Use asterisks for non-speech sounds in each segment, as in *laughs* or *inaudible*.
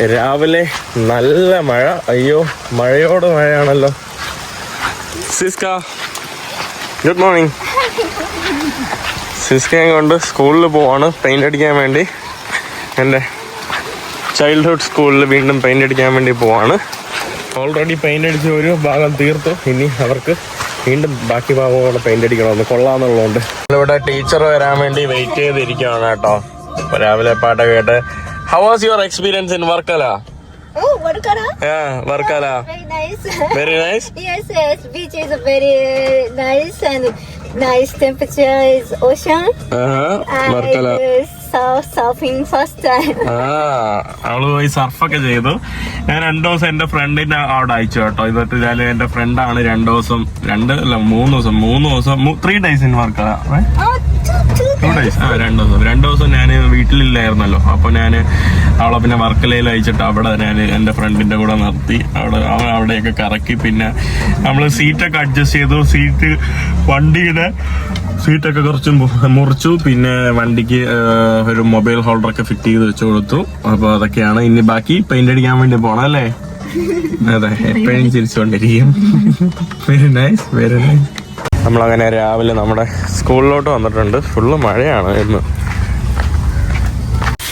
രാവിലെ നല്ല മഴ. അയ്യോ മഴയോട് മഴയാണല്ലോ. സിസ്ക. ഗുഡ് മോർണിംഗ് സിസ്കയെ കൊണ്ട് സ്കൂളിൽ പോവാണ് പെയിന്റ് അടിക്കാൻ വേണ്ടി. എന്റെ ചൈൽഡ്ഹുഡ് സ്കൂളിൽ വീണ്ടും പെയിന്റ് അടിക്കാൻ വേണ്ടി പോവാണ്. ഓൾറെഡി പെയിന്റ് അടിച്ച് ഒരു ഭാഗം തീർത്തു. ഇനി അവർക്ക് വീണ്ടും ബാക്കി ഭാഗം കൂടെ പെയിന്റ് അടിക്കണമെന്ന് കൊള്ളാമെന്നുള്ളതുകൊണ്ട്. ഇവിടെ ടീച്ചർ വരാൻ വേണ്ടി വെയിറ്റ് ചെയ്തിരിക്കുകയാണ് കേട്ടോ. രാവിലെ പാട്ടൊക്കെ കേട്ട് How was your experience in Varkala? Oh, Varkala? Yeah, Varkala. very nice. Very nice? *laughs* yes, yes. Beach is very nice and nice temperature is ocean. Uh-huh. Varkala. Uh, first അവൾ പോയി സർഫൊക്കെ ചെയ്തു. ഞാൻ രണ്ടു ദിവസം എന്റെ ഫ്രണ്ടിന്റെ അവിടെ അയച്ചു കേട്ടോ. ഇതൊട്ട് ഞാൻ എന്റെ ഫ്രണ്ടാണ് രണ്ടു ദിവസം രണ്ട് അല്ല മൂന്ന് ദിവസം മൂന്ന് ദിവസം three days in work. Two days ആ രണ്ട് ദിവസം. രണ്ട് ദിവസം ഞാൻ വീട്ടിലില്ലായിരുന്നല്ലോ. അപ്പൊ ഞാൻ അവളെ പിന്നെ വർക്കലയിൽ അയച്ചിട്ട് അവിടെ ഞാൻ എന്റെ ഫ്രണ്ടിന്റെ കൂടെ നിർത്തി. അവിടെ അവൻ അവിടെയൊക്കെ കറക്കി. പിന്നെ നമ്മൾ സീറ്റൊക്കെ അഡ്ജസ്റ്റ് ചെയ്തു. സീറ്റ് വണ്ടിയുടെ സീറ്റൊക്കെ കുറച്ച് മുറിച്ചു. പിന്നെ വണ്ടിക്ക് ഒരു മൊബൈൽ ഹോൾഡർ ഒക്കെ ഫിറ്റ് ചെയ്ത് വെച്ച് കൊടുത്തു. അപ്പൊ അതൊക്കെയാണ് ഇനി ബാക്കി പെയിന്റ് അടിക്കാൻ വേണ്ടി പോണം അല്ലേ? അതെ എപ്പോഴും ചിരിച്ചുകൊണ്ടിരിക്കും വെരി നൈസ് വെരി നൈസ് നമ്മളങ്ങനെ രാവിലെ നമ്മുടെ സ്കൂളിലോട്ട് വന്നിട്ടുണ്ട്. ഫുള്ള് മഴയാണ് ഇന്ന്.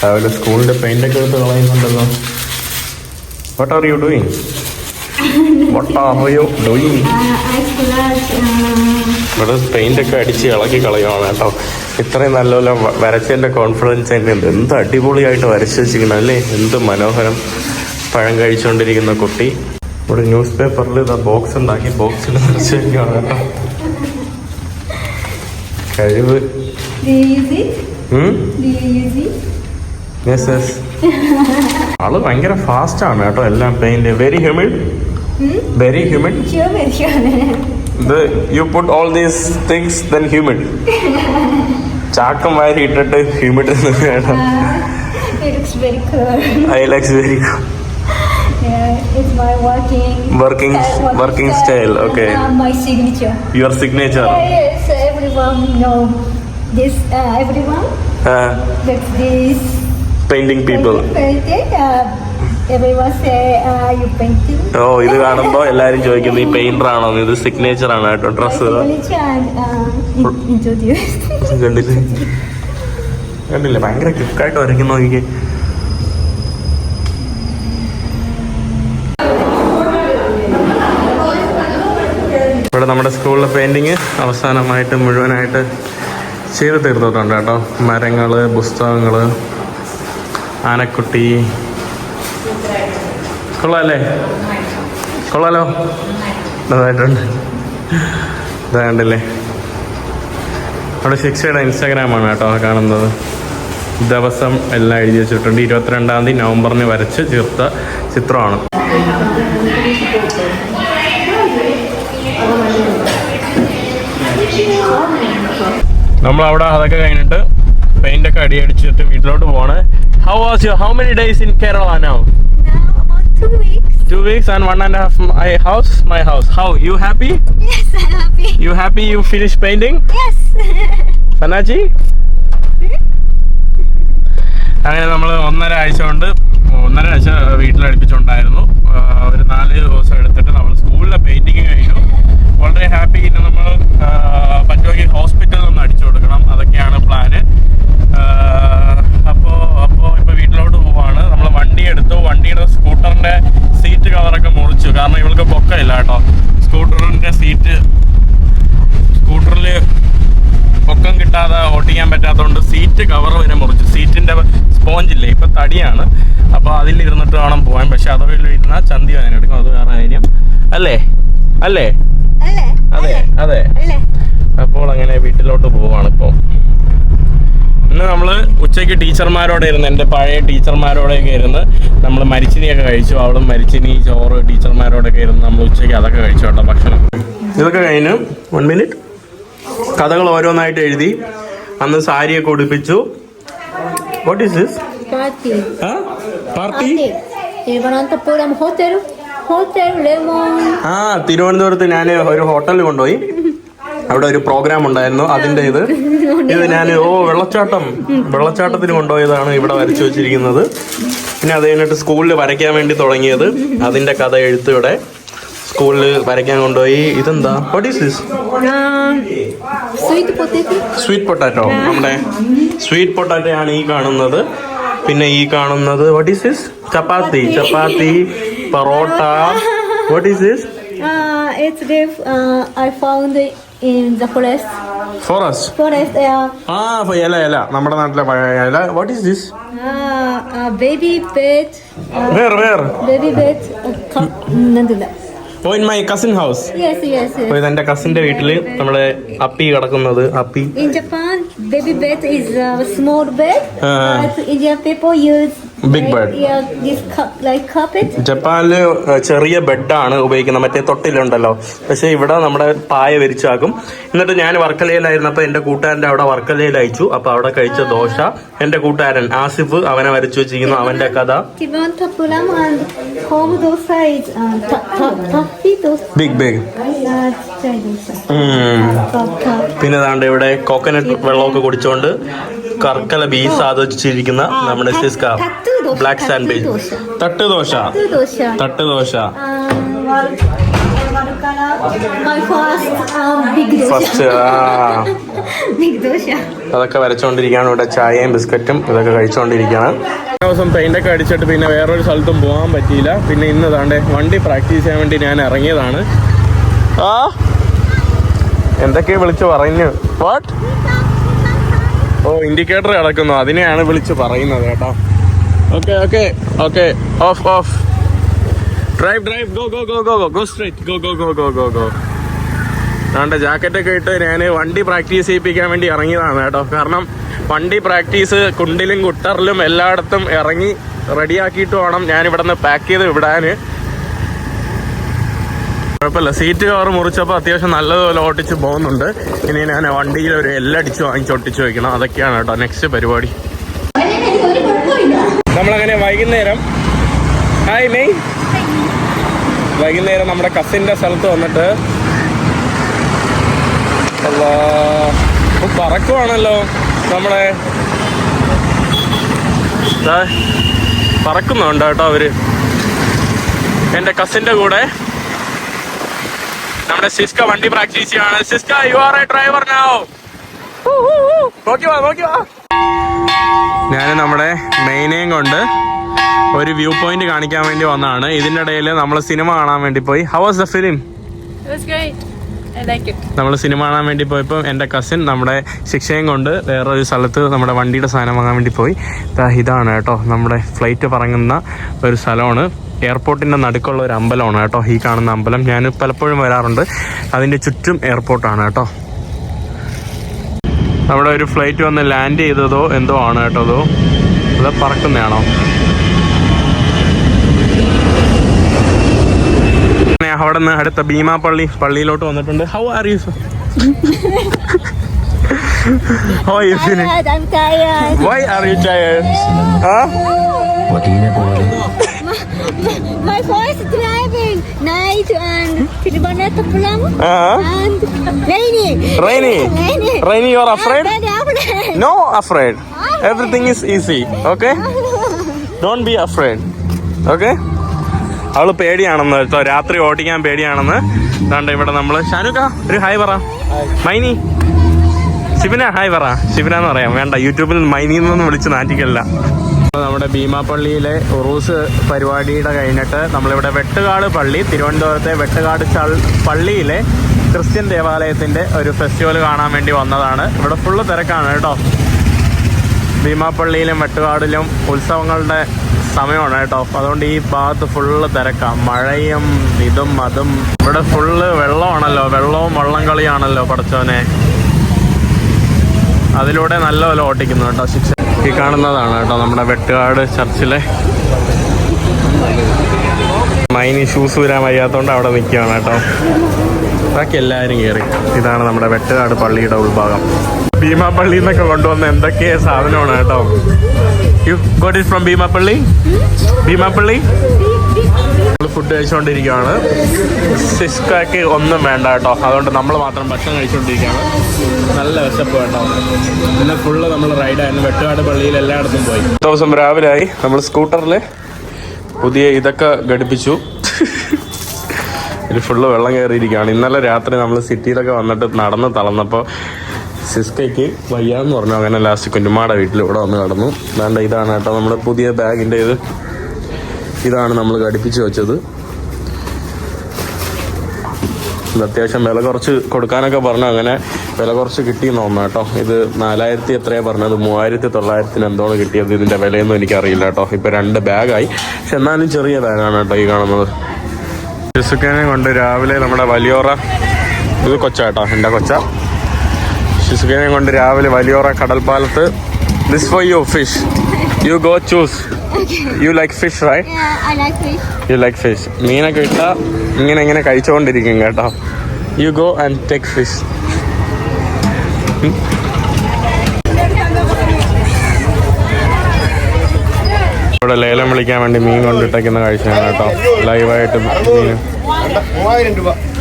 രാവിലെ സ്കൂളിന്റെ പെയിന്റ് ഒക്കെ എടുത്ത് കളയുന്നുണ്ടല്ലോ. What are you doing what are you doing ഇവിടെ പെയിന്റ് ഒക്കെ അടിച്ച് ഇളക്കി കളയുവാണ് കേട്ടോ ഇത്രയും നല്ലപോലെ വരച്ചതിന്റെ കോൺഫിഡൻസ് തന്നെയുണ്ട് എന്ത് അടിപൊളിയായിട്ട് വരച്ച് വെച്ചിരിക്കണം അല്ലേ? എന്ത് മനോഹരം പഴം കഴിച്ചുകൊണ്ടിരിക്കുന്ന കുട്ടി. ഇവിടെ ന്യൂസ് പേപ്പറിൽ ഇതാ ബോക്സ് ഉണ്ടാക്കി ബോക്സിൽ നിറച്ച് വെക്കുകയാണ് കേട്ടോ. കഴിവ്? യെസ് യെസ് ആൾ ഭയങ്കര ഫാസ്റ്റ് ആണ് കേട്ടോ എല്ലാം paint very humid very humid. ഇത് you put all these things then humid ചാക്കം വാരി ഇട്ടിട്ട് ഹ്യൂമിഡ് വേണം it looks very cool. I likes very Yeah, it's my working. Working- uh, working style, okay. Uh, my signature. Your signature Yeah, yes, everyone know this. Uh, everyone that's this. പെയിന്റിംഗ് people Painting. Uh, ഓ ഇത് കാണുമ്പോ എല്ലാരും ചോദിക്കുന്നു ഈ painter ആണോ? ഇത് signature ആണ്? കേട്ടോ ഡ്രസ്. കണ്ടില്ലേ? കണ്ടില്ലേ? ഭയങ്കര ക്വിക്കായിട്ട് വരയ്ക്കുന്ന നോക്കിക്കേ. ഇവിടെ നമ്മുടെ സ്കൂളിലെ പെയിന്റിങ് അവസാനമായിട്ട് മുഴുവനായിട്ട് ചെയ്ത് തീർത്തിട്ടുണ്ട് കേട്ടോ. മരങ്ങൾ പുസ്തകങ്ങൾ ആനക്കുട്ടി കൊള്ളാല്ലേ കൊള്ളാലോ? നന്നായിട്ടുണ്ട്. ഇതാണ്ടല്ലേ അവിടെ ശിക്ഷയുടെ ഇൻസ്റ്റാഗ്രാമാണ് കേട്ടോ കാണുന്നത്. ദിവസം എല്ലാം എഴുതി വെച്ചിട്ടുണ്ട്. ഇരുപത്തിരണ്ടാം തീയതി നവംബറിന് വരച്ച് ചേർത്ത ചിത്രമാണ്. നമ്മൾ അവിടെ അതൊക്കെ കഴിഞ്ഞിട്ട് പെയിന്റ് ഒക്കെ അടിയടിച്ചിട്ട് വീട്ടിലോട്ട് പോവാണ്. How was you how many days in Kerala now Now weeks. two weeks. and one and a half. My house, my house. How? You happy? Yes, I'm happy. You happy? You finished painting? Yes. *laughs* Sanaji അങ്ങനെ നമ്മൾ ഒന്നര ആഴ്ച കൊണ്ട് ഒന്നര ആഴ്ച വീട്ടിലടുപ്പിച്ചുണ്ടായിരുന്നു ഒരു നാല് ദിവസം എടുത്തിട്ട് നമ്മൾ സ്കൂളിലെ പെയിന്റിങ് കഴിഞ്ഞു വളരെ ഹാപ്പി പിന്നെ നമ്മൾ പറ്റുമെങ്കിൽ ഹോസ്പിറ്റലിൽ ഒന്ന് അടിച്ചു കൊടുക്കണം അതൊക്കെയാണ് പ്ലാന് അപ്പോൾ അപ്പോൾ ഇപ്പോൾ വീട്ടിലോട്ട് പോവാണ് നമ്മൾ വണ്ടി എടുത്തു വണ്ടിയുടെ സ്കൂട്ടറിന്റെ സീറ്റ് കവറൊക്കെ മുറിച്ചു. കാരണം ഇവൾക്ക് പൊക്കമില്ല കേട്ടോ. സ്കൂട്ടറിന്റെ സീറ്റ് സ്കൂട്ടറിൽ പൊക്കം കിട്ടാതെ ഓട്ടിക്കാൻ പറ്റാത്തതുകൊണ്ട് സീറ്റ് കവർ വരെ മുറിച്ചു. സീറ്റിന്റെ സ്പോഞ്ചില്ലേ ഇപ്പം തടിയാണ്. അപ്പോൾ അതിലിരുന്നിട്ട് വേണം പോകാൻ. പക്ഷെ അതൊക്കെ ഇരുന്നാൽ ചന്തി വേദന എടുക്കും. അത് വേറെ കാര്യം. അല്ലേ? അല്ലേ? അതെ അതെ. അപ്പോൾ അങ്ങനെ വീട്ടിലോട്ട് പോവാണ് ഇപ്പോൾ ഇന്ന് നമ്മൾ ഉച്ചയ്ക്ക് ടീച്ചർമാരോടെ ഇരുന്ന് എന്റെ പഴയ ടീച്ചർമാരോടെയൊക്കെ ഇരുന്ന് നമ്മൾ മരിച്ചിനിയൊക്കെ കഴിച്ചു. അവളും മരിച്ചിനി ചോറ് ടീച്ചർമാരോടൊക്കെ ഇരുന്ന് നമ്മൾ ഉച്ചയ്ക്ക് അതൊക്കെ കഴിച്ചു കേട്ടോ ഭക്ഷണം. ഇതൊക്കെ കഴിഞ്ഞു വൺ മിനിറ്റ് കഥകൾ ഓരോന്നായിട്ട് എഴുതി. അന്ന് സാരിയൊക്കെ ഉടുപ്പിച്ചു. What is this party Thiruvananthapuram hotel hotel lemon ആ തിരുവനന്തപുരത്ത് ഞാൻ ഒരു ഹോട്ടലിൽ കൊണ്ടുപോയി. അവിടെ ഒരു പ്രോഗ്രാം ഉണ്ടായിരുന്നു. അതിന്റെ ഇത്. ഇത് ഞാൻ ഓ വെള്ളച്ചാട്ടം. വെള്ളച്ചാട്ടത്തിന് കൊണ്ടുപോയതാണ് ഇവിടെ വരച്ചു വെച്ചിരിക്കുന്നത്. പിന്നെ അത് കഴിഞ്ഞിട്ട് സ്കൂളിൽ വരയ്ക്കാൻ വേണ്ടി തുടങ്ങിയത്. അതിന്റെ കഥ എഴുത്തിവിടെ സ്കൂളിൽ വരയ്ക്കാൻ കൊണ്ടുപോയി. ഇതെന്താ? What is this. Sweet potato നമ്മുടെ സ്വീറ്റ് പൊട്ടാറ്റോ ആണ് ഈ കാണുന്നത്. പിന്നെ ഈ കാണുന്നത് what is this chapati. Chapati parotta. What is this it's uh, I found in the forest. Forest. Forest, uh, Ah, for ഇല ഇല നമ്മുടെ നാട്ടിലെ പഴയ ഇല what is this uh, uh, baby bed. Uh, where where baby bed. Uh, co- നന്ദില്ല. ഓ in my cousin house Yes, yes, yes. ഇത് എന്റെ കസിന്റെ വീട്ടിൽ നമ്മുടെ അപ്പി കിടക്കുന്നത് അപ്പി In Japan, baby bed is a small bed, Uh. but Indian people use Big bed. ജപ്പാനിൽ ചെറിയ ബെഡാണ് ഉപയോഗിക്കുന്നത്. മറ്റേ തൊട്ടിലുണ്ടല്ലോ. പക്ഷെ ഇവിടെ നമ്മുടെ പായ വിരിച്ചാക്കും. എന്നിട്ട് ഞാൻ വർക്കലയിലായിരുന്നപ്പോ എന്റെ കൂട്ടുകാരന്റെ അവിടെ വർക്കലയിൽ അയച്ചു അപ്പൊ അവിടെ കഴിച്ച ദോശ. എന്റെ കൂട്ടുകാരൻ ആസിഫ് അവനെ വരച്ചു വെച്ചിരിക്കുന്നു. അവന്റെ കഥ. Big big. പിന്നെ ദാണ്ട് ഇവിടെ കോക്കനട്ട് വെള്ളമൊക്കെ കുടിച്ചുകൊണ്ട് കർക്കല ബീസ് ആദരിച്ചിരിക്കുന്ന നമ്മുടെ സിസ്ക. ബ്ലാക്ക് സാൻഡ് തട്ട് ദോശ. തട്ട് ദോശ. ഫസ്റ്റ്. *laughs* അതൊക്കെ വരച്ചോണ്ടിരിക്കുകയാണ് ഇവിടെ ചായയും ബിസ്ക്കറ്റും ഇതൊക്കെ കഴിച്ചുകൊണ്ടിരിക്കുകയാണ് ദിവസം പെയിന്റ് ഒക്കെ അടിച്ചിട്ട് പിന്നെ വേറൊരു സ്ഥലത്തും പോകാൻ പറ്റിയില്ല. പിന്നെ ഇന്ന് താണ്ടെ വണ്ടി പ്രാക്ടീസ് ചെയ്യാൻ വേണ്ടി ഞാൻ ഇറങ്ങിയതാണ്. ആ. എന്തൊക്കെയാ വിളിച്ചു പറഞ്ഞു വാട്ട് ഓ ഇൻഡിക്കേറ്റർ കിടക്കുന്നു. അതിനെയാണ് വിളിച്ച് പറയുന്നത് കേട്ടോ. Okay okay okay off off drive drive go go go go go go straight go go go go go go അതുകൊണ്ട് ജാക്കറ്റ് ഒക്കെ ഇട്ട് ഞാൻ വണ്ടി പ്രാക്ടീസ് ചെയ്യിപ്പിക്കാൻ വേണ്ടി ഇറങ്ങിയതാണ് കേട്ടോ. കാരണം വണ്ടി പ്രാക്ടീസ് കുണ്ടിലും കുട്ടറിലും എല്ലായിടത്തും ഇറങ്ങി റെഡിയാക്കിയിട്ട് വേണം ഞാൻ ഇവിടെ നിന്ന് പാക്ക് ചെയ്ത് വിടാന്. കുഴപ്പമില്ല. സീറ്റ് കവർ മുറിച്ചപ്പോൾ അത്യാവശ്യം നല്ലതുപോലെ ഓട്ടിച്ച് പോകുന്നുണ്ട്. ഇനി ഞാൻ വണ്ടിയിൽ ഒരു എല്ലടിച്ച് വാങ്ങിച്ച് ഒട്ടിച്ച് വെക്കണം. അതൊക്കെയാണ് കേട്ടോ നെക്സ്റ്റ് പരിപാടി. നമ്മളങ്ങനെ വൈകുന്നേരം. ഹായ് മെയ് വൈകുന്നേരം നമ്മുടെ കസിന്റെ സ്ഥലത്ത് വന്നിട്ട് പറക്കുവാണല്ലോ നമ്മളെ. പറക്കുന്നുണ്ട് കേട്ടോ അവർ? എന്റെ കസിന്റെ കൂടെ. നമ്മുടെ സിസ്ക വണ്ടി പ്രാക്ടീസ് ചെയ്യാണ്. Ciska you are a driver now നോക്കി വാ നോക്കി വാ ഞാൻ നമ്മുടെ മെയിനെയും കൊണ്ട് ഒരു വ്യൂ പോയിന്റ് കാണിക്കാൻ വേണ്ടി വന്നതാണ്. ഇതിന്റെ ഇടയിൽ നമ്മൾ സിനിമ കാണാൻ വേണ്ടി പോയി. How was the film. നമ്മൾ സിനിമ കാണാൻ വേണ്ടി പോയപ്പോൾ എന്റെ കസിൻ നമ്മുടെ ശിക്ഷയും കൊണ്ട് വേറൊരു സ്ഥലത്ത് നമ്മുടെ വണ്ടിയുടെ സാധനം വാങ്ങാൻ വേണ്ടി പോയി. ഇതാണ് കേട്ടോ നമ്മുടെ ഫ്ലൈറ്റ് പറങ്ങുന്ന ഒരു സ്ഥലമാണ്. എയർപോർട്ടിന്റെ നടുക്കുള്ള ഒരു അമ്പലമാണ് കേട്ടോ. ഈ കാണുന്ന അമ്പലം. ഞാൻ പലപ്പോഴും വരാറുണ്ട്. അതിന്റെ ചുറ്റും എയർപോർട്ടാണ് കേട്ടോ. അവിടെ ഒരു ഫ്ലൈറ്റ് വന്ന് ലാൻഡ് ചെയ്തതോ എന്തോ ആണ് കേട്ടോ അതോ. അത് പറക്കുന്നതാണോ? അവിടെ നിന്ന് അടുത്ത ഭീമാപള്ളി പള്ളിയിലോട്ട് വന്നിട്ടുണ്ട്. How are you Tired, I'm tired. Why are you tired My first driving. Night and Tiruvananthapuram and rainy. Rainy. Rainy. Rainy, you are afraid? I'm very afraid. Afraid everything is easy okay don't be afraid okay അവൾ പേടിയാണെന്ന് കേട്ടോ. രാത്രി ഓടിക്കാൻ പേടിയാണെന്ന്. അതുകൊണ്ട് ഇവിടെ നമ്മൾ ഷാനുക്ക ഒരു hi പറ. മൈനി. ശിവന ഹായ് പറ. ശിവന എന്ന് പറയാം. വേണ്ട യൂട്യൂബിൽ മൈനി എന്നൊന്നും വിളിച്ച് നാറ്റിക്കല്ല നമ്മുടെ ഭീമാപ്പള്ളിയിലെ ഉറൂസ് പരിപാടിയുടെ കഴിഞ്ഞിട്ട് നമ്മളിവിടെ വെട്ടുകാട് പള്ളി തിരുവനന്തപുരത്തെ വെട്ടുകാട് ചൾ പള്ളിയിലെ ക്രിസ്ത്യൻ ദേവാലയത്തിന്റെ ഒരു ഫെസ്റ്റിവൽ കാണാൻ വേണ്ടി വന്നതാണ്. ഇവിടെ ഫുള്ള് തിരക്കാണ് കേട്ടോ. ഭീമാപ്പള്ളിയിലും വെട്ടുകാടിലും ഉത്സവങ്ങളുടെ സമയമാണ് കേട്ടോ. അതുകൊണ്ട് ഈ ഭാഗത്ത് ഫുള്ള് തിരക്കാം. മഴയും ഇതും അതും. ഇവിടെ ഫുള്ള് വെള്ളമാണല്ലോ. വെള്ളവും വള്ളം കളിയാണല്ലോ പടച്ചോനെ അതിലൂടെ നല്ല നല്ലപോലെ ഓട്ടിക്കുന്നു കേട്ടോ ശിക്ഷ ഈ കാണുന്നതാണ് കേട്ടോ നമ്മുടെ വെട്ടുകാട് ചർച്ചിലെ. മൈനി ഷൂസ് വരാൻ വയ്യാത്തോണ്ട് അവിടെ നിൽക്കുകയാണ് കേട്ടോ. ബാക്കി എല്ലാവരും കയറി ഇതാണ് നമ്മുടെ വെട്ടുകാട് പള്ളിയുടെ ഉൾഭാഗം. ഭീമാപ്പള്ളി എന്നൊക്കെ കൊണ്ടുവന്ന എന്തൊക്കെ സാധനമാണ് കേട്ടോ. You got it from Beemapally Beemapally നമ്മൾ ഫുഡ് കഴിച്ചുകൊണ്ടിരിക്കുകയാണ് സിസ്കാക്ക് ഒന്നും വേണ്ട കേട്ടോ. അതുകൊണ്ട് നമ്മൾ മാത്രം ഭക്ഷണം കഴിച്ചുകൊണ്ടിരിക്കുകയാണ് നല്ല വിശപ്പ് കേട്ടോ പിന്നെ ഫുള്ള് നമ്മൾ റൈഡായിരുന്നു വെട്ടുകാട് പള്ളിയിൽ എല്ലായിടത്തും പോയി. ദിവസം രാവിലെ ആയി നമ്മൾ സ്കൂട്ടറിൽ പുതിയ ഇതൊക്കെ ഘടിപ്പിച്ചു. ഇതിൽ ഫുള്ള് വെള്ളം കയറിയിരിക്കുകയാണ്. ഇന്നലെ രാത്രി നമ്മൾ സിറ്റിയിലൊക്കെ വന്നിട്ട് നടന്ന് തളർന്നപ്പോൾ സിസ്കയ്ക്ക് വയ്യാന്ന് പറഞ്ഞു. അങ്ങനെ ലാസ്റ്റ് കുഞ്ഞുമാടെ വീട്ടിൽ വന്ന് കടന്നു. വേണ്ട ഇതാണ് കേട്ടോ നമ്മുടെ പുതിയ ബാഗിന്റെ ഇത് ഇതാണ് നമ്മൾ ഘടിപ്പിച്ച് വെച്ചത്. അത്യാവശ്യം വില കുറച്ച് കൊടുക്കാനൊക്കെ പറഞ്ഞു. അങ്ങനെ വില കുറച്ച് കിട്ടിയെന്ന് തോന്നുന്നു കേട്ടോ. ഇത് നാലായിരത്തി എത്രയാണ് പറഞ്ഞത്? മൂവായിരത്തി തൊള്ളായിരത്തിന് എന്തോന്ന് കിട്ടിയത് ഇതിന്റെ വിലയൊന്നും എനിക്കറിയില്ല കേട്ടോ. ഇപ്പോൾ രണ്ട് ബാഗായി. പക്ഷെ എന്നാലും ചെറിയ ബാഗാണ് കേട്ടോ ഈ കാണുന്നത്. ശിശുക്കനെ കൊണ്ട് രാവിലെ നമ്മുടെ വലിയോറ ഇത് കൊച്ച കേട്ടോ എന്റെ കൊച്ച. ശിശുക്കനെ കൊണ്ട് രാവിലെ വലിയോറ കടൽപ്പാലത്ത്. This for you fish you go choose you like fish right Yeah, I like fish. You like fish മീനൊക്കെ ഇട്ടാൽ ഇങ്ങനെ ഇങ്ങനെ കഴിച്ചുകൊണ്ടിരിക്കും കേട്ടോ. You go and take fish ഇവിടെ ലേലം വിളിക്കാൻ വേണ്ടി മീൻ കൊണ്ടിട്ടേക്കുന്ന കാഴ്ചയാണ് കേട്ടോ. ലൈവായിട്ട് മീൻ.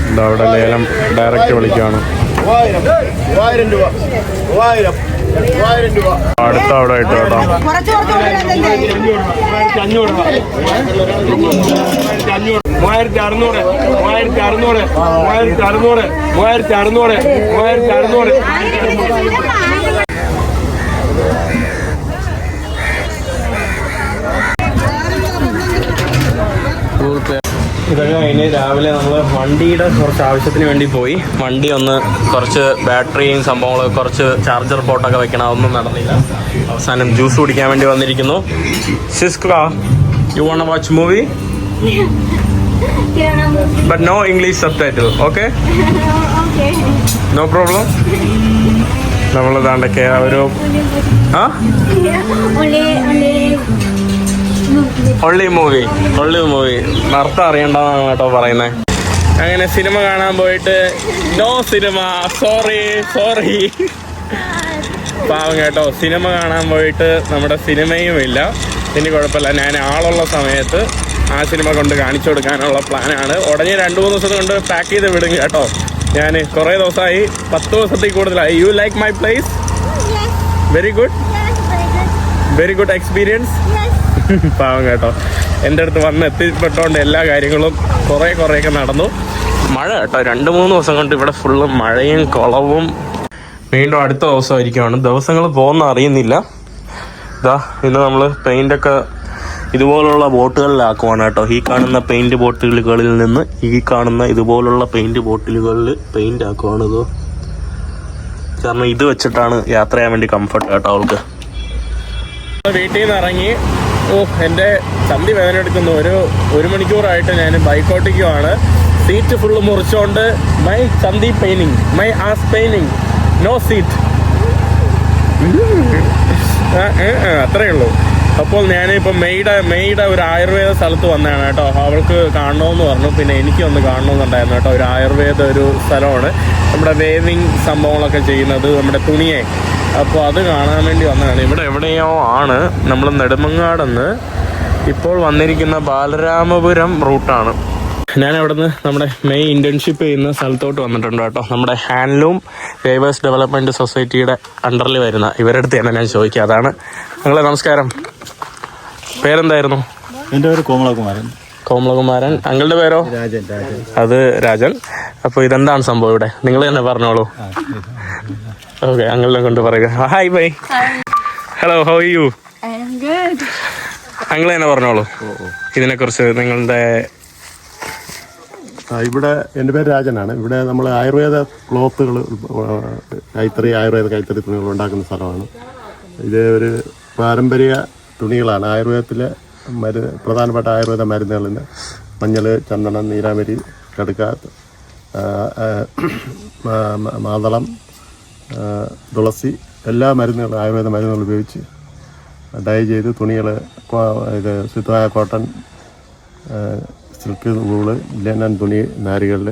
ഇതാ അവിടെ ലേലം ഡയറക്റ്റ് വിളിക്കുകയാണ് മൂവായിരം. മൂവായിരം രൂപ. മൂവായിരം. അടുത്ത അവിടെ ആയിട്ട് കേട്ടോ. മൂവായിരത്തി അറുന്നൂറ് മൂവായിരത്തി അറുന്നൂറ് മൂവായിരത്തി അറുന്നൂറ് മൂവായിരത്തി അറുന്നൂറ് മൂവായിരത്തി അറുന്നൂറ്. ഇതൊക്കെ കഴിഞ്ഞ് രാവിലെ നമ്മൾ വണ്ടിയുടെ കുറച്ച് ആവശ്യത്തിന് വേണ്ടി പോയി. വണ്ടി ഒന്ന് കുറച്ച് ബാറ്ററിയും സംഭവങ്ങളും കുറച്ച് ചാർജർ പോട്ടൊക്കെ വെക്കണം. അതൊന്നും നടന്നില്ല. അവസാനം ജ്യൂസ് കുടിക്കാൻ വേണ്ടി വന്നിരിക്കുന്നു. സിസ്ക്ലാ you want watch movie but no English subtitle okay no problem നമ്മൾ ഇതാണ്ടൊക്കെ ഒരു ആ. ഒള്ളി മൂവി ഒള്ളി മൂവി നർത്തം അറിയണ്ടെന്നാണ് കേട്ടോ പറയുന്നത് അങ്ങനെ സിനിമ കാണാൻ പോയിട്ട് നോ സിനിമ സോറി സോറി പാവം കേട്ടോ സിനിമ കാണാൻ പോയിട്ട് നമ്മുടെ സിനിമയും ഇല്ല ഇനി കുഴപ്പമില്ല ഞാൻ ആളുള്ള സമയത്ത് ആ സിനിമ കൊണ്ട് കാണിച്ചു കൊടുക്കാനുള്ള പ്ലാനാണ്. ഉടനെ രണ്ട് മൂന്ന് ദിവസം കൊണ്ട് പാക്ക് ചെയ്ത് വിടും കേട്ടോ. ഞാൻ കുറേ ദിവസമായി പത്ത് ദിവസത്തിൽ കൂടുതലായി. You like my place very good very good experience. പാവം കേട്ടോ. എന്റെ അടുത്ത് വന്ന് എത്തിപ്പെട്ടോണ്ട് എല്ലാ കാര്യങ്ങളും കുറേ കുറേയൊക്കെ നടന്നു. മഴ കേട്ടോ രണ്ട് മൂന്ന് ദിവസം കൊണ്ട് ഇവിടെ ഫുള്ള് മഴയും കുളവും. വീണ്ടും അടുത്ത ദിവസമായിരിക്കുവാണ്. ദിവസങ്ങൾ പോകുന്ന അറിയുന്നില്ല. ഇതാ ഇന്ന് നമ്മൾ പെയിന്റൊക്കെ ഇതുപോലുള്ള ബോട്ടുകളിലാക്കുവാണ് കേട്ടോ. ഈ കാണുന്ന പെയിന്റ് ബോട്ടിലുകളിൽ നിന്ന് ഈ കാണുന്ന ഇതുപോലുള്ള പെയിന്റ് ബോട്ടിലുകളിൽ പെയിന്റ് ആക്കുവാണ് ഇത്. കാരണം ഇത് വെച്ചിട്ടാണ് യാത്ര ചെയ്യാൻ വേണ്ടി കംഫർട്ട് കേട്ടോ അവൾക്ക്. വീട്ടിൽ നിന്ന് ഇറങ്ങി ഓ എന്റെ ചന്തി വേദന എടുക്കുന്ന ഒരു ഒരു മണിക്കൂറായിട്ട് ഞാൻ ബൈക്കോട്ടിക്കുവാണ് സീറ്റ് ഫുള്ള് മുറിച്ചുകൊണ്ട് മൈ ചന്തി paining my ass paining no seat അത്രയേ ഉള്ളൂ. അപ്പോൾ ഞാനിപ്പോൾ മെയ്യുടെ മെയ്യുടെ ഒരു ആയുർവേദ സ്ഥലത്ത് വന്നതാണ് കേട്ടോ. അവൾക്ക് കാണണമെന്ന് പറഞ്ഞു. പിന്നെ എനിക്കൊന്ന് കാണണമെന്നുണ്ടായിരുന്നു കേട്ടോ. ഒരു ആയുർവേദ ഒരു സ്ഥലമാണ്. നമ്മുടെ വേവിങ് സംഭവങ്ങളൊക്കെ ചെയ്യുന്നത് നമ്മുടെ തുണിയെ. അപ്പോൾ അത് കാണാൻ വേണ്ടി വന്നതാണ്. ഇവിടെ എവിടെയോ ആണ് നമ്മൾ നെടുമങ്ങാടെന്ന് ഇപ്പോൾ വന്നിരിക്കുന്ന ബാലരാമപുരം റൂട്ടാണ്. ഞാൻ അവിടുന്ന് നമ്മുടെ മെയ് ഇന്റേൺഷിപ്പ് ചെയ്യുന്ന സ്ഥലത്തോട്ട് വന്നിട്ടുണ്ട് കേട്ടോ. നമ്മുടെ ഹാൻഡ്ലൂം വേവേഴ്സ് ഡെവലപ്മെന്റ് സൊസൈറ്റിയുടെ അണ്ടറിൽ വരുന്ന ഇവരുടെ അടുത്ത് തന്നെ ഞാൻ ചോദിക്കുക അതാണ്. നിങ്ങളെ നമസ്കാരം. പേരെന്തായിരുന്നു? എന്റെ പേര് കോമളകുമാരൻ. കോമളകുമാരൻ. അങ്ങളുടെ പേരോ? രാജൻ രാജൻ. അത് രാജൻ. അപ്പോൾ ഇതെന്താണ് സംഭവം ഇവിടെ? നിങ്ങൾ തന്നെ പറഞ്ഞോളൂ. ഓക്കെ അങ്ങളിനെ കൊണ്ട് പറയുക. Hi bye hello how you I'm good. അങ്ങൾ തന്നെ പറഞ്ഞോളൂ. ഇതിനെക്കുറിച്ച് നിങ്ങളുടെ ആ, ഇവിടെ എന്റെ പേര് രാജനാണ്. ഇവിടെ നമ്മൾ ആയുർവേദ ക്ലോത്തുകൾ കൈത്തറി ആയുർവേദ കൈത്തറി തുണികൾ ഉണ്ടാക്കുന്ന സ്ഥലമാണ്. ഇത് ഒരു പാരമ്പര്യ തുണികളാണ്. ആയുർവേദത്തിലെ മരുന്ന് പ്രധാനപ്പെട്ട ആയുർവേദ മരുന്നുകളിൽ മഞ്ഞൾ ചന്ദനം നീരാമരി കടുക്ക മാതളം തുളസി എല്ലാ മരുന്നുകളും ആയുർവേദ മരുന്നുകൾ ഉപയോഗിച്ച് ഡൈ ചെയ്ത് തുണികൾ ഇത് ശുദ്ധമായ കോട്ടൺ സിൽക്ക് നൂൽ ലെനൻ തുണി നാരുകളിൽ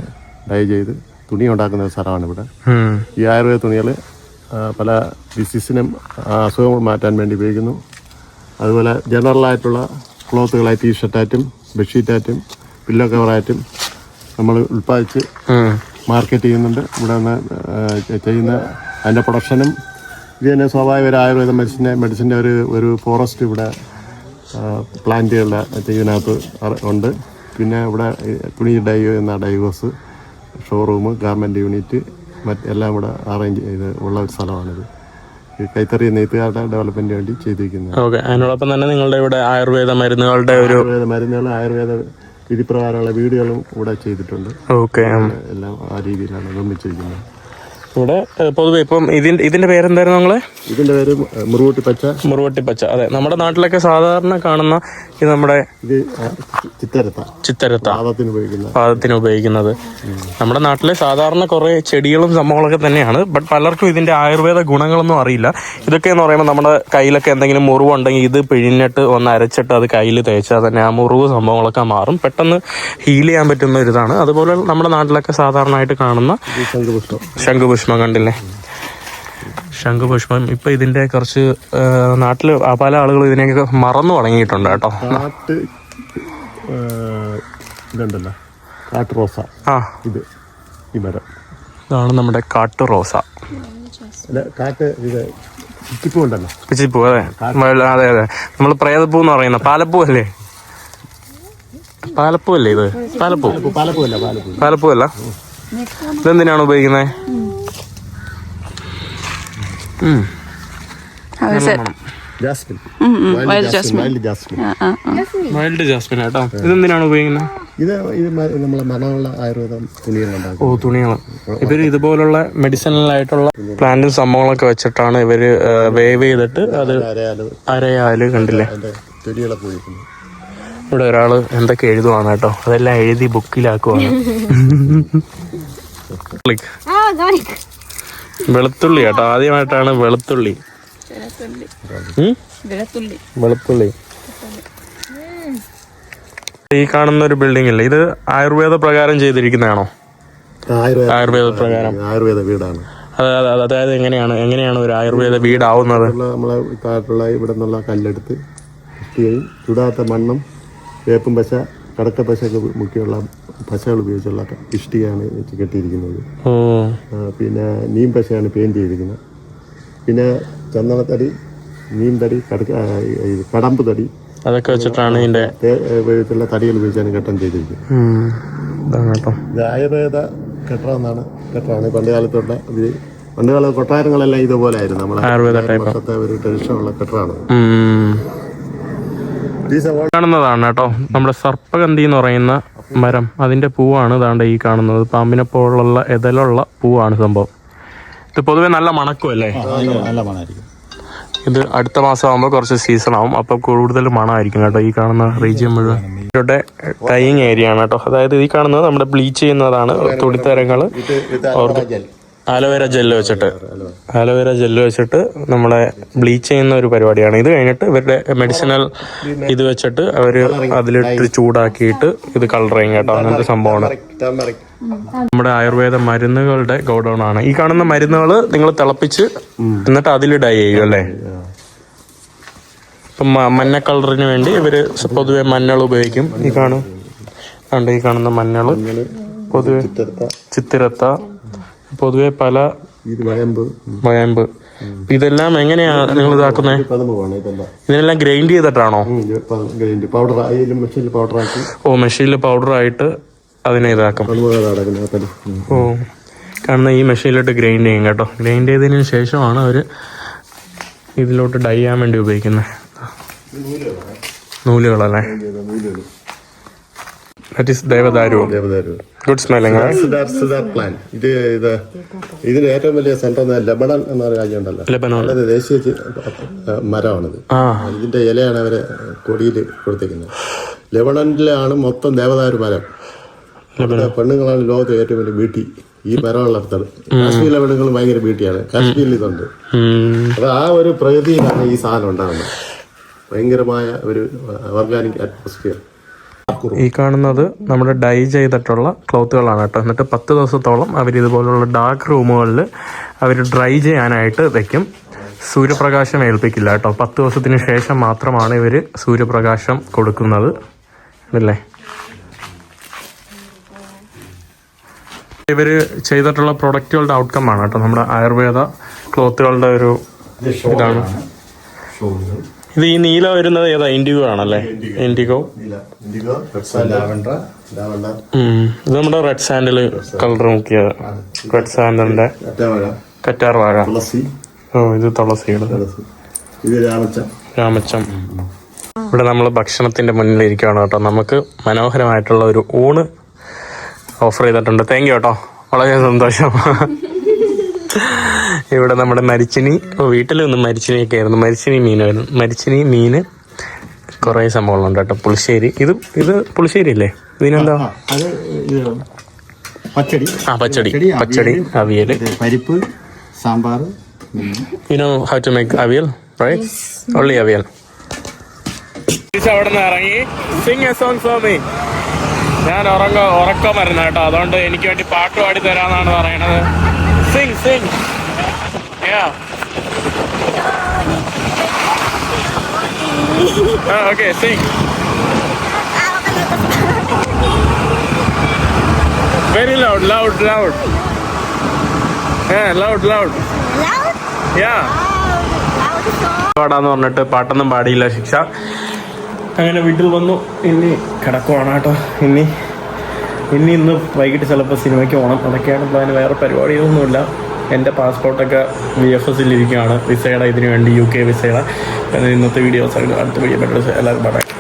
ഡൈ ചെയ്ത് തുണി ഉണ്ടാക്കുന്ന ഒരു സ്ഥലമാണ് ഇവിടെ. ഈ ആയുർവേദ തുണികൾ പല ഡിസീസിനും അസുഖങ്ങൾ മാറ്റാൻ വേണ്ടി ഉപയോഗിക്കുന്നു. അതുപോലെ ജനറലായിട്ടുള്ള ക്ലോത്തുകളായി ടീഷർട്ടായിട്ടും ബെഡ്ഷീറ്റായിട്ടും പില്ലോ കവറായിട്ടും നമ്മൾ ഉൽപ്പാദിച്ച് മാർക്കറ്റ് ചെയ്യുന്നുണ്ട്. ഇവിടെ നിന്ന് ചെയ്യുന്ന അതിന്റെ പ്രൊഡക്ഷനും ഇത് തന്നെ സ്വാഭാവിക ഒരു ആയുർവേദ മെഡിസിന്റെ മെഡിസിന്റെ ഒരു ഒരു ഫോറസ്റ്റ് ഇവിടെ പ്ലാന്റുകളുടെ ഇതിനകത്ത് ഉണ്ട്. പിന്നെ ഇവിടെ തുണി ഡൈ എന്ന ഡൈവേഴ്സ് ഷോറൂം ഗാർമെന്റ് യൂണിറ്റ് മറ്റ് എല്ലാം ഇവിടെ അറേഞ്ച് ചെയ്ത് ഉള്ള ഒരു സ്ഥലമാണിത്. കൈത്തറി നെയ്ത്തുകാരുടെ ഡെവലപ്മെന്റ് വേണ്ടി ചെയ്തിരിക്കുന്നത്. ഓക്കെ. അതിനോടൊപ്പം തന്നെ നിങ്ങളുടെ ഇവിടെ ആയുർവേദ മരുന്നുകളുടെ ഒരു ആയുർവേദ മരുന്നുകൾ ആയുർവേദ വിധിപ്രകാരമുള്ള വീടുകളും ഇവിടെ ചെയ്തിട്ടുണ്ട്. ഓക്കെ. എല്ലാം ആ രീതിയിലാണ് നിർമ്മിച്ചിരിക്കുന്നത്. ഇവിടെ പൊതുവെ ഇപ്പം ഇതിന്റെ ഇതിന്റെ പേരെന്തായിരുന്നു നിങ്ങളെ? ഇതിന്റെ പേര് മുറുകൂട്ടി പച്ച. മുറുവട്ടി പച്ച. അതെ നമ്മുടെ നാട്ടിലൊക്കെ സാധാരണ കാണുന്ന ഇത് നമ്മുടെ ചിത്തരത്ത. ചിത്തരത്ത. പാദത്തിന് ഉപയോഗിക്കുന്ന. പാദത്തിന് ഉപയോഗിക്കുന്നത്. നമ്മുടെ നാട്ടിലെ സാധാരണ കുറെ ചെടികളും സംഭവങ്ങളൊക്കെ തന്നെയാണ്. ബട്ട് പലർക്കും ഇതിന്റെ ആയുർവേദ ഗുണങ്ങളൊന്നും അറിയില്ല. ഇതൊക്കെ എന്ന് പറയുമ്പോൾ നമ്മുടെ കയ്യിലൊക്കെ എന്തെങ്കിലും മുറിവുണ്ടെങ്കിൽ ഇത് പിഴിഞ്ഞിട്ട് ഒന്ന് അരച്ചിട്ട് അത് കയ്യിൽ തേച്ചാൽ തന്നെ ആ മുറിവ് സംഭവങ്ങളൊക്കെ മാറും. പെട്ടെന്ന് ഹീൽ ചെയ്യാൻ പറ്റുന്ന ഒരു ഇതാണ് അതുപോലെ നമ്മുടെ നാട്ടിലൊക്കെ സാധാരണയായിട്ട് കാണുന്ന ശംഖുപുഷ്പം. ശംഖുപുഷ്പം കണ്ടില്ലേ? ശംഖുപുഷ്പം ഇപ്പൊ ഇതിന്റെ കുറച്ച് നാട്ടിൽ പല ആളുകളും ഇതിനെയൊക്കെ മറന്നു തുടങ്ങിയിട്ടുണ്ട് കേട്ടോ. ഇതുണ്ടല്ലോ. റോസ. ആ. ഇത് ഈ മരം. ഇതാണ് നമ്മുടെ കാട്ടു റോസ. അല്ല കാട്ട് ഇത് ചുറ്റിപ്പൂ ഉണ്ടല്ലോ പിച്ചിപ്പൂ അതെ അതെ അതെ. നമ്മൾ പ്രേതപ്പൂ എന്ന് പറയുന്ന പാലപ്പൂ അല്ലേ? പാലപ്പൂ അല്ലേ ഇത്? പാലപ്പൂ. പാലപ്പൂ അല്ല പാലപ്പൂ. അല്ല ഇതെന്തിനാണ് ഉപയോഗിക്കുന്നത്. How is it? Jasmine. Wild jasmine. Wild jasmine. Wild jasmine കേട്ടോ ഇതെന്തിനാണ് ഉപയോഗിക്കുന്നത്? ഇത് ഇത് മ- നമ്മളെ മണമുള്ള ആയുർവേദം ഓ തുണികൾ ഇവർ ഇതുപോലുള്ള മെഡിസിനൽ ആയിട്ടുള്ള പ്ലാന്റും സംഭവങ്ങളൊക്കെ വെച്ചിട്ടാണ് ഇവർ വേവ് ചെയ്തിട്ട് അത് അരയാൽ അരയാൽ കണ്ടില്ലേ? അതിന്റെ ഇവിടെ ഒരാൾ എന്തൊക്കെ എഴുതുവാണ് കേട്ടോ. അതെല്ലാം എഴുതി ബുക്കിലാക്കുവാണ്. Click. Ah, got it. വെളുത്തുള്ളി കേട്ടോ. ആദ്യമായിട്ടാണ് വെളുത്തുള്ളി? വെളുത്തുള്ളി. ഈ കാണുന്ന ഒരു ബിൽഡിംഗ് ഇല്ലേ? ഇത് ആയുർവേദ പ്രകാരം ചെയ്തിരിക്കുന്നതാണോ? ആയുർവേദ പ്രകാരം. ആയുർവേദ വീടാണ്. അതെ അതെ അതെ. അതായത് എങ്ങനെയാണ്? എങ്ങനെയാണ് ഒരു ആയുർവേദ വീടാവുന്നത്? നമ്മളെ കാട്ടുള്ള ഇവിടെ നിന്നുള്ള കല്ലെടുത്ത് ചുടാത്ത മണ്ണും വേപ്പും പശ കടക്ക പശയൊക്കെ മുക്കിയുള്ള പശകൾ ഉപയോഗിച്ചുള്ള ഇഷ്ടികയാണ് കെട്ടിയിരിക്കുന്നത്. പിന്നെ നീം പശയാണ് പെയിന്റ് ചെയ്തിരിക്കുന്നത്. പിന്നെ ചന്ദനത്തടി നീം തടി കടമ്പ് തടി അതൊക്കെ വെച്ചിട്ടാണ് ഇതിന്റെ ഉപയോഗിച്ചുള്ള തടികൾ ഉപയോഗിച്ചാണ് കെട്ടം. ചെയ്തിരിക്കുന്നത് ആയുർവേദ കെട്ടം എന്നാണ് കെട്ടമാണ് പണ്ട് കാലത്തുള്ള ഇത് പണ്ട് കാല കൊട്ടാരങ്ങളെല്ലാം ഇതുപോലെ ആയിരുന്നു. നമ്മളെ ആയുർവേദ. വർഷത്തെ ഒരു ട്രഡീഷനുള്ള കെട്ടമാണ് കാണുന്നതാണ് കേട്ടോ. നമ്മുടെ സർപ്പഗന്ധി എന്ന് പറയുന്ന മരം. അതിന്റെ പൂവാണ് ഇതാണ്ട് ഈ കാണുന്നത്. പാമ്പിനെ പോലുള്ള എതലുള്ള പൂവാണ് സംഭവം. ഇത് പൊതുവെ നല്ല മണക്കും അല്ലേ നല്ല മണമായിരിക്കും ഇത് അടുത്ത മാസം ആകുമ്പോൾ കുറച്ച് സീസൺ ആവും. അപ്പൊ കൂടുതൽ മണമായിരിക്കും കേട്ടോ ഈ കാണുന്ന റീജിയൻ മുഴുവൻ. ഇവിടെ ടൈയിങ് ഏരിയ ആണ് കേട്ടോ. അതായത് ഈ കാണുന്നത് നമ്മുടെ ബ്ലീച്ച് ചെയ്യുന്നതാണ്. തുണിത്തരങ്ങൾ ആലോവേര ജെല്ല് വെച്ചിട്ട്. അലോവേര ജെല്ല് വെച്ചിട്ട് നമ്മളെ ബ്ലീച്ച് ചെയ്യുന്ന ഒരു പരിപാടിയാണ്. ഇത് കഴിഞ്ഞിട്ട് ഇവരുടെ മെഡിസിനൽ ഇത് വെച്ചിട്ട് അവർ അതിലിട്ട് ചൂടാക്കിയിട്ട് ഇത് കളർ ചെയ്യും കേട്ടോ. അങ്ങനത്തെ സംഭവമാണ്. നമ്മുടെ ആയുർവേദ മരുന്നുകളുടെ ഗോഡൗൺ ആണ്. ഈ കാണുന്ന മരുന്നുകൾ നിങ്ങൾ തിളപ്പിച്ച് എന്നിട്ട് അതിൽ ഡൈ ചെയ്യും അല്ലേ? ഇപ്പം മഞ്ഞ കളറിന് വേണ്ടി ഇവർ പൊതുവെ മഞ്ഞൾ ഉപയോഗിക്കും. ഈ കാണും. ഈ കാണുന്ന മഞ്ഞൾ? പൊതുവെ ചിത്തിരത്ത. പൊതുവെ പല വയമ്പ്. ഇതെല്ലാം എങ്ങനെയാണ് നിങ്ങൾ ഇതാക്കുന്നത് ഇതിനെല്ലാം ഗ്രൈൻഡ് ചെയ്തിട്ടാണോ? പൗഡർ പൗഡർ ആക്കി. ഓ മെഷീനിൽ പൗഡർ ആയിട്ട് അതിനെ ഇതാക്കും. ഓ കാരണം ഈ മെഷീനിലോട്ട് ഗ്രൈൻഡ് ചെയ്യും കേട്ടോ. ഗ്രൈൻഡ് ചെയ്തതിന് ശേഷമാണ് അവർ ഇതിലോട്ട് ഡൈ ചെയ്യാൻ വേണ്ടി ഉപയോഗിക്കുന്നത്. നൂലുകളല്ലേ? ദാറ്റ് ഈസ് ദേവദാരു ദേവദാരു good smelling cedar cedar plan ഇത് ഇത് ഇതിന് ഏറ്റവും വലിയ സെന്റർ ലബണൻ എന്ന രാജ്യം ഉണ്ടല്ലോ അത് ദേശീയ മരമാണിത്. ഇതിന്റെ ഇലയാണ് അവർ കൊടിയിൽ കൊടുത്തിരിക്കുന്നത്. ലബണനിലാണ് മൊത്തം ദേവദാരു മരം. പെണ്ണുങ്ങളാണ് ലോകത്തെ ഏറ്റവും വലിയ ബ്യൂട്ടി. ഈ മരം വളർത്തത് കാശ്മീരിലെ പെണ്ണുങ്ങൾ ഭയങ്കര ബ്യൂട്ടിയാണ്. കാശ്മീരിൽ ഇതുണ്ട്. അപ്പൊ ആ ഒരു പ്രകൃതിയിലാണ് ഈ സാധനം ഉണ്ടാകുന്നത്. ഭയങ്കരമായ ഒരു ഓർഗാനിക് അറ്റ്മോസ്ഫിയർ ഈ കാണുന്നത് നമ്മുടെ ഡൈ ചെയ്തിട്ടുള്ള ക്ലോത്തുകളാണ് കേട്ടോ. എന്നിട്ട് പത്ത് ദിവസത്തോളം അവർ ഇതുപോലുള്ള ഡാർക്ക് റൂമുകളിൽ അവർ ഡ്രൈ ചെയ്യാനായിട്ട് വെക്കും. സൂര്യപ്രകാശം ഏൽപ്പിക്കില്ല കേട്ടോ. പത്ത് ദിവസത്തിന് ശേഷം മാത്രമാണ് ഇവർ സൂര്യപ്രകാശം കൊടുക്കുന്നത്. അല്ലേ ഇവർ ചെയ്തിട്ടുള്ള പ്രൊഡക്റ്റുകളുടെ ഔട്ട്കം ആണ് കേട്ടോ. നമ്മുടെ ആയുർവേദ ക്ലോത്തുകളുടെ ഒരു ഇതാണ്. ഇത് ഈ നീല വരുന്നത് ഏതാ? ഇൻഡിഗോ ആണല്ലേ? ഇൻഡിഗോ. ഇൻഡിഗോ. ലാവൻഡർ. ലാവൻഡർ. ഇത് നമ്മുടെ റെഡ് സാൻഡിൽ കളർ നോക്കിയത് റെഡ് സാൻഡലിന്റെ അറ്റവാഴ കറ്റാർ വാഴ തുളസി. ഓ ഇത് തുളസിയുടെ. തുളസി. ഇത് രാമച്ച രാമച്ചം ഇവിടെ നമ്മൾ ഭക്ഷണത്തിന്റെ മുന്നിൽ ഇരിക്കുകയാണ് കേട്ടോ. നമുക്ക് മനോഹരമായിട്ടുള്ള ഒരു ഊണ് ഓഫർ ചെയ്തിട്ടുണ്ട്. താങ്ക് യു കേട്ടോ. വളരെ സന്തോഷം. ഇവിടെ നമ്മുടെ മരിച്ചിനി വീട്ടിൽ വീട്ടിലൊന്നും മരിച്ചിനിയൊക്കെ ആയിരുന്നു. മരിച്ചിനി മീനായിരുന്നു. മരിച്ചിനി മീൻ കുറേ സംഭവങ്ങളുണ്ട് കേട്ടോ. പുളിശ്ശേരി. ഇത് ഇത് പുളിശ്ശേരി അല്ലേ? ഇതിനെന്താ? അത് ഇത് പച്ചടി. ആ പച്ചടി. പച്ചടി, അവിയൽ പരിപ്പ് sambar you know how to make avial right avial. അവിടെ നിന്ന് ഇറങ്ങി. Sing a song for me ഞാൻ ഉറങ്ങ ഉറക്കം വരുന്ന കേട്ടോ. അതുകൊണ്ട് എനിക്ക് വേണ്ടി പാട്ട് പാടി തരാന്നാണ് പറയണത്. Sing sing okay Uh, *laughs* okay, sing. Very loud, loud Loud? Yeah, loud, loud Loud? Yeah. പാടാന്ന് പറഞ്ഞിട്ട് പാട്ടൊന്നും പാടിയില്ല ശിക്ഷ അങ്ങനെ വീട്ടിൽ വന്നു ഇനി കിടക്കുവാണ് കേട്ടോ ഇനി ഇനി ഇന്ന് വൈകിട്ട് ചിലപ്പോൾ സിനിമയ്ക്ക് പോകണം അതൊക്കെയാണ് പ്ലാൻ വേറെ പരിപാടിയൊന്നുമില്ല എന്റെ പാസ്പോർട്ടൊക്കെ വി എഫ് എസിൽ ഇരിക്കുകയാണ്. വിസയുടെ ഇതിനു വേണ്ടി യു കെ വിസയുടെ. ഇന്നത്തെ വീഡിയോസ് അടുത്ത വീഡിയോ എല്ലാവരും പറയാം.